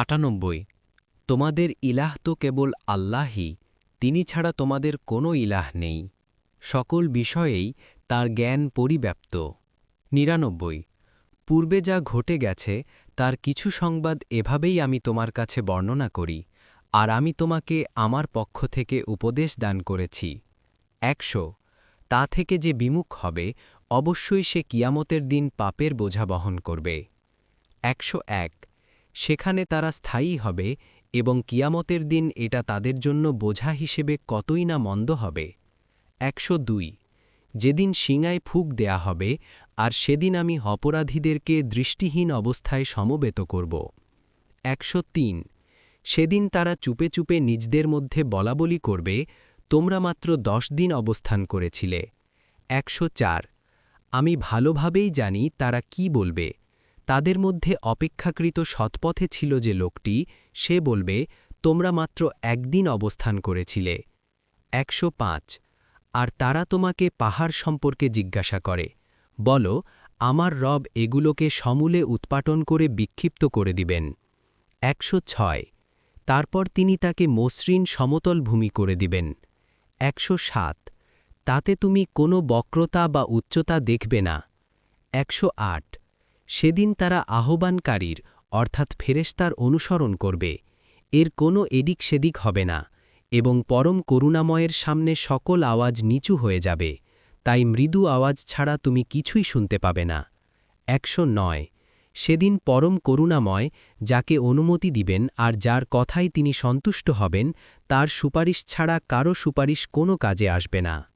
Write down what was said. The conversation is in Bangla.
আটানব্বই, তোমাদের ইলাহ তো কেবল আল্লাহই, তিনি ছাড়া তোমাদের কোনো ইলাহ নেই। সকল বিষয়েই তার জ্ঞান পরিব্যাপ্ত। নিরানব্বই, পূর্বে যা ঘটে গেছে, তার কিছু সংবাদ এভাবেই আমি তোমার কাছে বর্ণনা করি, আর আমি তোমাকে আমার পক্ষ থেকে উপদেশ দান করেছি। একশো, তা থেকে যে বিমুখ হবে, অবশ্যই সে কিয়ামতের দিন পাপের বোঝা বহন করবে। একশো এক সেখানে তারা স্থায়ী হবে এবং কিয়ামতের দিন এটা তাদের জন্য বোঝা হিসেবে কতই না মন্দ হবে। একশো দুই। যেদিন শিঙায় ফুক দেয়া হবে, আর সেদিন আমি অপরাধীদেরকে দৃষ্টিহীন অবস্থায় সমবেত করব। একশো তিন। সেদিন তারা চুপে চুপে নিজদের মধ্যে বলাবলি করবে, তোমরা মাত্র দশ দিন অবস্থান করেছিলে। একশো চার। আমি ভালোভাবেই জানি তারা কি বলবে। তাদের মধ্যে অপেক্ষাকৃত সৎপথে ছিল যে লোকটি, সে বলবে, তোমরা মাত্র একদিন অবস্থান করেছিলে। একশো পাঁচ। আর তারা তোমাকে পাহাড় সম্পর্কে জিজ্ঞাসা করে, বলো, আমার রব এগুলোকে সমূলে উৎপাটন করে বিক্ষিপ্ত করে দিবেন। একশো ছয়। তারপর তিনি তাকে মসৃণ সমতল ভূমি করে দিবেন। একশো সাত। তাতে তুমি কোনো বক্রতা বা উচ্চতা দেখবে না। একশো আট। সেদিন তারা আহ্বানকারীর, অর্থাৎ ফেরেস্তার অনুসরণ করবে। এর কোনো এদিক সেদিক হবে না এবং পরম করুণাময়ের সামনে সকল আওয়াজ নিচু হয়ে যাবে। তাই মৃদু আওয়াজ ছাড়া তুমি কিছুই শুনতে পাবে না। একশো নয়। সেদিন পরম করুণাময় যাকে অনুমতি দিবেন আর যার কথাই তিনি সন্তুষ্ট হবেন, তার সুপারিশ ছাড়া কারও সুপারিশ কোনো কাজে আসবে না।